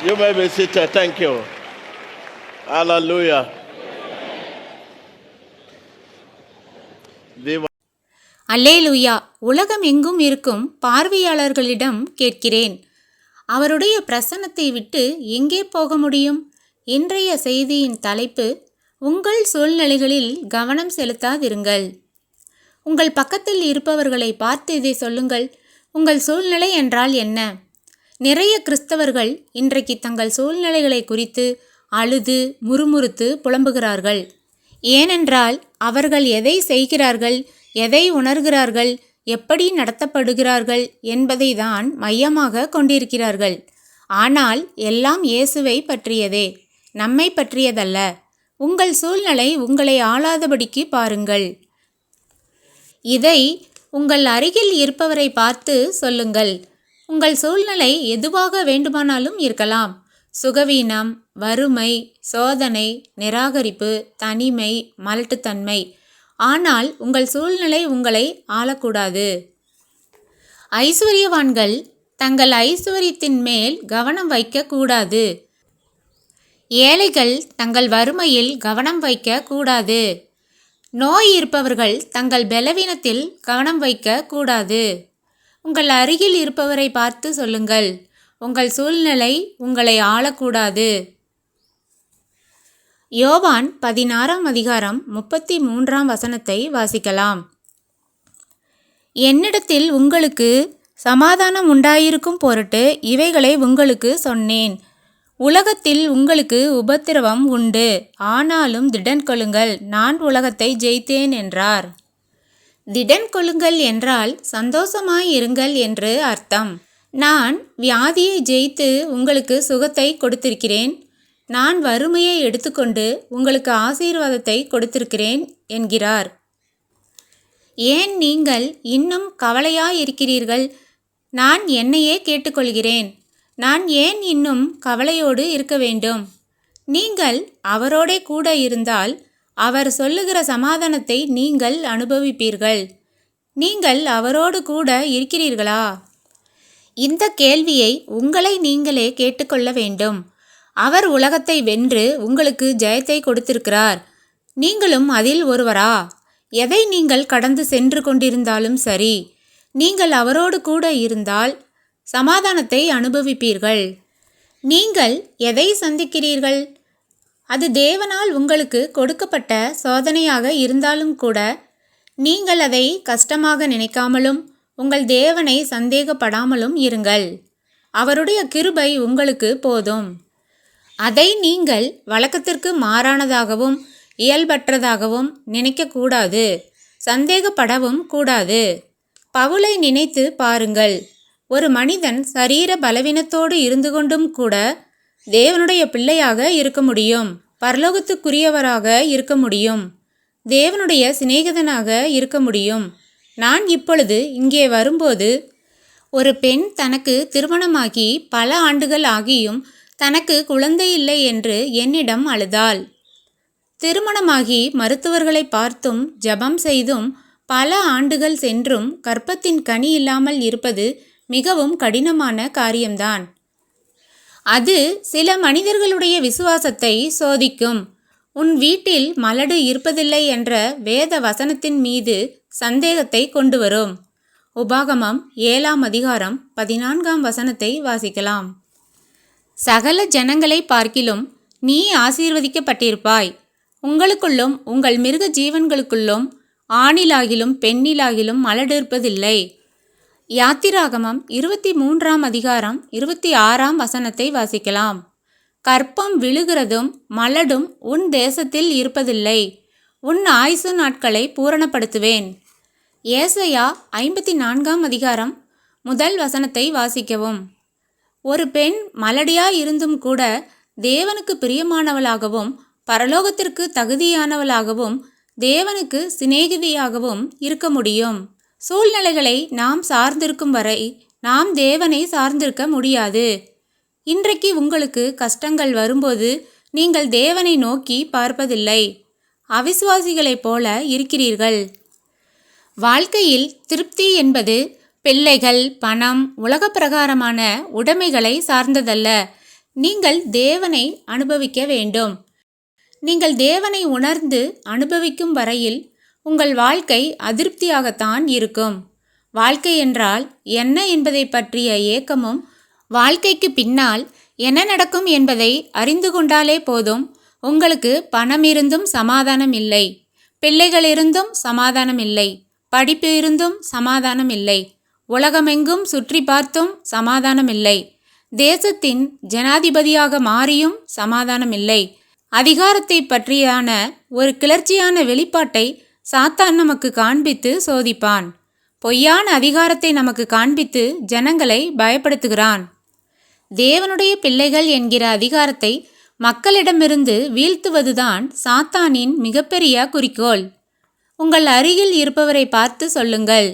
You may be seated. Thank you. Hallelujah. அல்லேலுயா உலகம் எங்கும் இருக்கும் பார்வையாளர்களிடம் கேட்கிறேன் அவருடைய பிரசன்னத்தை விட்டு எங்கே போக முடியும் இன்றைய செய்தியின் தலைப்பு உங்கள் சூழ்நிலைகளில் கவனம் செலுத்தாதிருங்கள் உங்கள் பக்கத்தில் இருப்பவர்களை பார்த்து இதை சொல்லுங்கள் உங்கள் சூழ்நிலை என்றால் என்ன நிறைய கிறிஸ்தவர்கள் இன்றைக்கு தங்கள் சூழ்நிலைகளை குறித்து அழுது முறுமுறுத்து புலம்புகிறார்கள். ஏனென்றால் அவர்கள் எதை செய்கிறார்கள் எதை உணர்கிறார்கள் எப்படி நடத்தப்படுகிறார்கள் என்பதை தான் மையமாக கொண்டிருக்கிறார்கள். ஆனால் எல்லாம் இயேசுவை பற்றியதே நம்மை பற்றியதல்ல. உங்கள் சூழ்நிலை உங்களை ஆளாதபடிக்கு பாருங்கள். இதை உங்கள் அருகில் இருப்பவரை பார்த்து சொல்லுங்கள். உங்கள் சூழ்நிலை எதுவாக வேண்டுமானாலும் இருக்கலாம். சுகவீனம் வறுமை சோதனை நிராகரிப்பு தனிமை மலட்டுத்தன்மை. ஆனால் உங்கள் சூழ்நிலை உங்களை ஆளக்கூடாது. ஐஸ்வர்யவான்கள் தங்கள் ஐஸ்வர்யத்தின் மேல் கவனம் வைக்கக்கூடாது ஏழைகள் தங்கள் வறுமையில் கவனம் வைக்கக்கூடாது நோய் இருப்பவர்கள் தங்கள் பலவீனத்தில் கவனம் வைக்கக்கூடாது உங்கள் அருகில் இருப்பவரை பார்த்து சொல்லுங்கள். உங்கள் சூழ்நிலை உங்களை ஆளக்கூடாது. யோவான் பதினாறாம் அதிகாரம் முப்பத்தி மூன்றாம் வசனத்தை வாசிக்கலாம். என்னிடத்தில் உங்களுக்கு சமாதானம் உண்டாயிருக்கும் பொருட்டு இவைகளை உங்களுக்கு சொன்னேன். உலகத்தில் உங்களுக்கு உபத்திரவம் உண்டு. ஆனாலும் திடன் கொள்ளுங்கள் நான் உலகத்தை ஜெயித்தேன் என்றார். திடன் கொள்ளுங்கள் என்றால் சந்தோஷமாயிருங்கள் என்று அர்த்தம். நான் வியாதியை ஜெயித்து உங்களுக்கு சுகத்தை கொடுத்திருக்கிறேன். நான் வறுமையை எடுத்துக்கொண்டு உங்களுக்கு ஆசீர்வாதத்தை கொடுத்திருக்கிறேன் என்கிறார். ஏன் நீங்கள் இன்னும் கவலையாயிருக்கிறீர்கள்? நான் என்னையே கேட்டுக்கொள்கிறேன். நான் ஏன் இன்னும் கவலையோடு இருக்க வேண்டும்? நீங்கள் அவரோடே கூட இருந்தால் அவர் சொல்லுகிற சமாதானத்தை நீங்கள் அனுபவிப்பீர்கள். நீங்கள் அவரோடு கூட இருக்கிறீர்களா? இந்த கேள்வியை உங்களை நீங்களே கேட்டுக்கொள்ள வேண்டும். அவர் உலகத்தை வென்று உங்களுக்கு ஜெயத்தை கொடுத்திருக்கிறார். நீங்களும் அதில் ஒருவரா? எதை நீங்கள் கடந்து சென்று கொண்டிருந்தாலும் சரி நீங்கள் அவரோடு கூட இருந்தால் சமாதானத்தை அனுபவிப்பீர்கள். நீங்கள் எதை சந்திக்கிறீர்கள்? அது தேவனால் உங்களுக்கு கொடுக்கப்பட்ட சோதனையாக இருந்தாலும் கூட நீங்கள் அதை கஷ்டமாக நினைக்காமலும் உங்கள் தேவனை சந்தேகப்படாமலும் இருங்கள். அவருடைய கிருபை உங்களுக்கு போதும். அதை நீங்கள் வழக்கத்திற்கு மாறானதாகவும் இயல்பற்றதாகவும் நினைக்கக்கூடாது. சந்தேகப்படவும் கூடாது. பவுலை நினைத்து பாருங்கள். ஒரு மனிதன் சரீர பலவீனத்தோடு இருந்து கொண்டும் கூட தேவனுடைய பிள்ளையாக இருக்க முடியும். பரலோகத்துக்குரியவராக இருக்க முடியும். தேவனுடைய சிநேகிதனாக இருக்க முடியும். நான் இப்பொழுது இங்கே வரும்போது ஒரு பெண் தனக்கு திருமணமாகி பல ஆண்டுகள் ஆகியும் தனக்கு குழந்தை இல்லை என்று என்னிடம் அழுதாள். திருமணமாகி மருத்துவர்களை பார்த்தும் ஜெபம் செய்தும் பல ஆண்டுகள் சென்றும் கற்பத்தின் கனி இல்லாமல் இருப்பது மிகவும் கடினமான காரியம்தான். அது சில மனிதர்களுடைய விசுவாசத்தை சோதிக்கும். உன் வீட்டில் மலடு இருப்பதில்லை என்ற வேத வசனத்தின் மீது சந்தேகத்தை கொண்டு வரும் உபாகமம் ஏழாம் அதிகாரம் பதினான்காம் வசனத்தை வாசிக்கலாம். சகல ஜனங்களை பார்க்கிலும் நீ ஆசீர்வதிக்கப்பட்டிருப்பாய். உங்களுக்குள்ளும் உங்கள் மிருக ஜீவன்களுக்குள்ளும் ஆணிலாகிலும் பெண்ணிலாகிலும் மலடிருப்பதில்லை யாத்திராகமம் இருபத்தி மூன்றாம் அதிகாரம் இருபத்தி ஆறாம் வசனத்தை வாசிக்கலாம். கற்பம் விழுகிறதும் மலடும் உன் தேசத்தில் இருப்பதில்லை. உன் ஆயுசு நாட்களை பூரணப்படுத்துவேன். ஏசையா ஐம்பத்தி நான்காம் அதிகாரம் முதல் வசனத்தை வாசிக்கவும். ஒரு பெண் மலடியாய் இருந்தும் கூட தேவனுக்கு பிரியமானவளாகவும் பரலோகத்திற்கு தகுதியானவளாகவும் தேவனுக்கு சிநேகிதியாகவும் இருக்க முடியும். சூழ்நிலைகளை நாம் சார்ந்திருக்கும் வரை நாம் தேவனை சார்ந்திருக்க முடியாது. இன்றைக்கு உங்களுக்கு கஷ்டங்கள் வரும்போது நீங்கள் தேவனை நோக்கி பார்ப்பதில்லை. அவிசுவாசிகளைப் போல இருக்கிறீர்கள். வாழ்க்கையில் திருப்தி என்பது பிள்ளைகள் பணம் உலக பிரகாரமான உடைமைகளை சார்ந்ததல்ல. நீங்கள் தேவனை அனுபவிக்க வேண்டும். நீங்கள் தேவனை உணர்ந்து அனுபவிக்கும் வரையில் உங்கள் வாழ்க்கை அதிருப்தியாகத்தான் இருக்கும். வாழ்க்கை என்றால் என்ன என்பதை பற்றிய ஏக்கமும் வாழ்க்கைக்கு பின்னால் என்ன நடக்கும் என்பதை அறிந்து கொண்டாலே போதும். உங்களுக்கு பணம் இருந்தும் சமாதானம் இல்லை பிள்ளைகள் இருந்தும் சமாதானம் இல்லை படிப்பு இருந்தும் சமாதானம் இல்லை உலகமெங்கும் சுற்றி பார்த்தும் சமாதானம் இல்லை தேசத்தின் ஜனாதிபதியாக மாறியும் சமாதானம் இல்லை அதிகாரத்தை பற்றியான ஒரு கிளர்ச்சியான வெளிப்பாட்டை சாத்தான் நமக்கு காண்பித்து சோதிப்பான். பொய்யான அதிகாரத்தை நமக்கு காண்பித்து ஜனங்களை பயப்படுத்துகிறான். தேவனுடைய பிள்ளைகள் என்கிற அதிகாரத்தை மக்களிடமிருந்து வீழ்த்துவதுதான் சாத்தானின் மிகப்பெரிய குறிக்கோள். உங்கள் அருகில் இருப்பவரை பார்த்து சொல்லுங்கள்.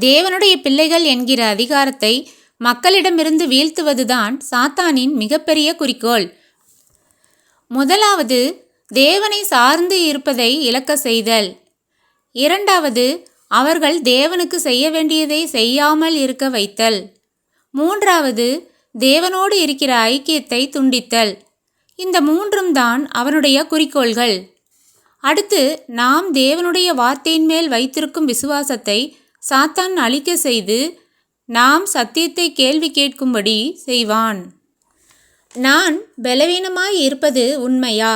தேவனுடைய பிள்ளைகள் என்கிற அதிகாரத்தை மக்களிடமிருந்து வீழ்த்துவதுதான் சாத்தானின் மிகப்பெரிய குறிக்கோள். முதலாவது தேவனை சார்ந்து இருப்பதை இழக்க செய்தல். இரண்டாவது அவர்கள் தேவனுக்கு செய்ய வேண்டியதை செய்யாமல் இருக்க வைத்தல். மூன்றாவது தேவனோடு இருக்கிற ஐக்கியத்தை துண்டித்தல். இந்த மூன்றும் தான் அவனுடைய குறிக்கோள்கள். அடுத்து நாம் தேவனுடைய வார்த்தையின் மேல் வைத்திருக்கும் விசுவாசத்தை சாத்தான் அழிக்க செய்து நாம் சத்தியத்தை கேள்வி கேட்கும்படி செய்வான். நான் பலவீனமாய் இருப்பது உண்மையா?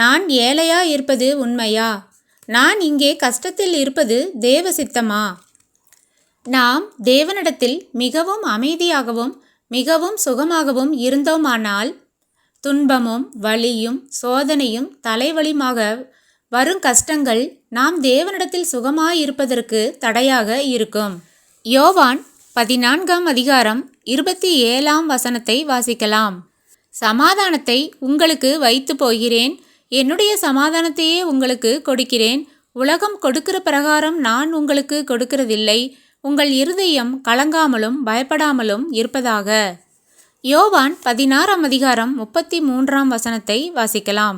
நான் ஏழையா இருப்பது உண்மையா? நான் இங்கே கஷ்டத்தில் இருப்பது தேவ சித்தமா நாம் தேவனிடத்தில் மிகவும் அமைதியாகவும் மிகவும் சுகமாகவும் இருந்தோமானால் துன்பமும் வலியும் சோதனையும் தலைவலியுமாக வரும் கஷ்டங்கள் நாம் தேவனிடத்தில் சுகமாயிருப்பதற்கு தடையாக இருக்கும். யோவான் பதினான்காம் அதிகாரம் இருபத்தி ஏழாம் வசனத்தை வாசிக்கலாம். சமாதானத்தை உங்களுக்கு வைத்து போகிறேன். என்னுடைய சமாதானத்தையே உங்களுக்கு கொடுக்கிறேன். உலகம் கொடுக்கிற பிரகாரம் நான் உங்களுக்கு கொடுக்கிறதில்லை. உங்கள் இருதயம் கலங்காமலும் பயப்படாமலும் இருப்பதாக. யோவான் பதினாறாம் அதிகாரம் முப்பத்தி மூன்றாம் வசனத்தை வாசிக்கலாம்.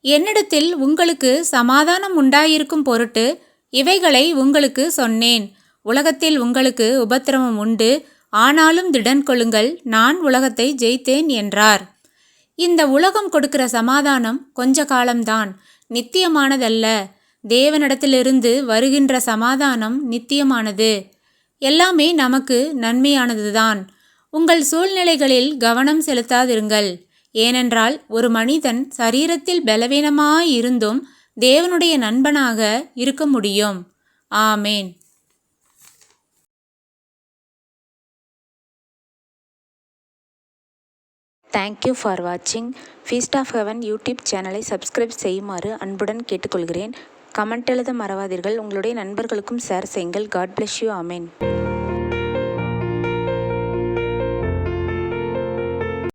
என்னிடத்தில் உங்களுக்கு சமாதானம் உண்டாயிருக்கும் பொருட்டு இவைகளை உங்களுக்கு சொன்னேன். உலகத்தில் உங்களுக்கு உபத்திரவம் உண்டு. ஆனாலும் திடன் கொள்ளுங்கள். நான் உலகத்தை ஜெயித்தேன் என்றார். இந்த உலகம் கொடுக்கிற சமாதானம் கொஞ்ச காலம்தான். நித்தியமானதல்ல. தேவனிடத்திலிருந்து வருகின்ற சமாதானம் நித்தியமானது. எல்லாமே நமக்கு நன்மையானதுதான். உங்கள் சூழ்நிலைகளில் கவனம் செலுத்தாதிருங்கள். ஏனென்றால் ஒரு மனிதன் சரீரத்தில் பலவீனமாயிருந்தும் தேவனுடைய நண்பனாக இருக்க முடியும். ஆமேன். தேங்க்யூ ஃபார் வாட்சிங் ஃபீஸ்ட் ஆஃப் ஹெவன் யூடியூப் சேனலை சப்ஸ்கிரைப் செய்யுமாறு அன்புடன் கேட்டுக்கொள்கிறேன். கமெண்ட் எழுத மறவாதீர்கள். உங்களுடைய நண்பர்களுக்கும் ஷேர் செய்யுங்கள். God bless you amen